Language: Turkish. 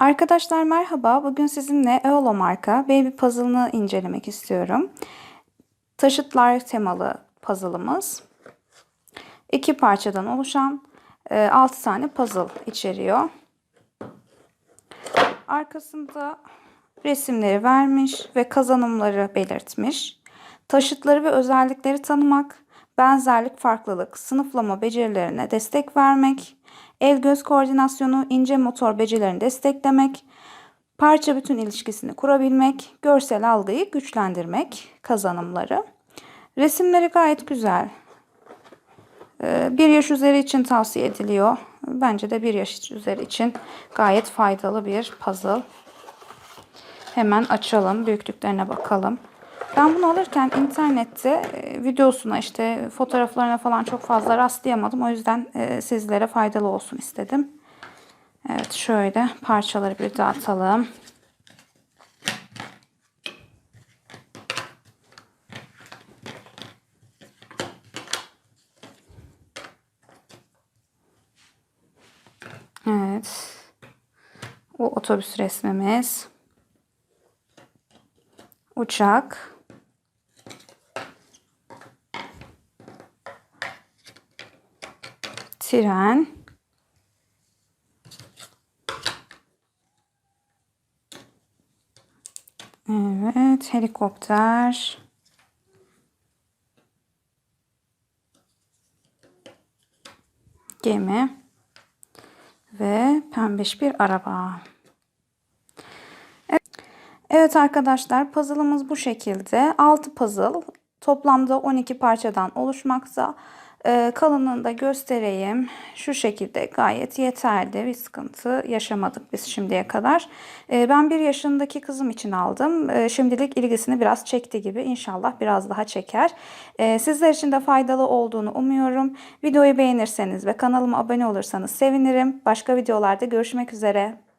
Arkadaşlar merhaba. Bugün sizinle Eolo marka Baby Puzzle'ını incelemek istiyorum. Taşıtlar temalı puzzle'ımız. İki parçadan oluşan 6 tane puzzle içeriyor. Arkasında resimleri vermiş ve kazanımları belirtmiş. Taşıtları ve özellikleri tanımak, benzerlik, farklılık, sınıflama becerilerine destek vermek, el göz koordinasyonu, ince motor becerilerini desteklemek, parça bütün ilişkisini kurabilmek, görsel algıyı güçlendirmek kazanımları. Resimleri gayet güzel. Ee, Bir yaş üzeri için tavsiye ediliyor. Bence de bir yaş üzeri için gayet faydalı bir puzzle. Hemen açalım. Büyüklüklerine bakalım. Ben bunu alırken internette e, videosuna işte fotoğraflarına falan çok fazla rastlayamadım. O yüzden e, sizlere faydalı olsun istedim. Evet şöyle parçaları bir dağıtalım. Evet. Bu otobüs resmimiz. Uçak. Tren. Evet, helikopter. Gemi ve pembiş bir araba. Evet arkadaşlar puzzle'ımız bu şekilde. 6 puzzle toplamda 12 parçadan oluşmakta. Kalınlığını da göstereyim. Şu şekilde gayet yeterli. Bir sıkıntı yaşamadık biz şimdiye kadar. Ee, ben bir yaşındaki kızım için aldım. Ee, şimdilik ilgisini biraz çekti gibi. İnşallah biraz daha çeker. Sizler için de faydalı olduğunu umuyorum. Videoyu beğenirseniz ve kanalıma abone olursanız sevinirim. Başka videolarda görüşmek üzere.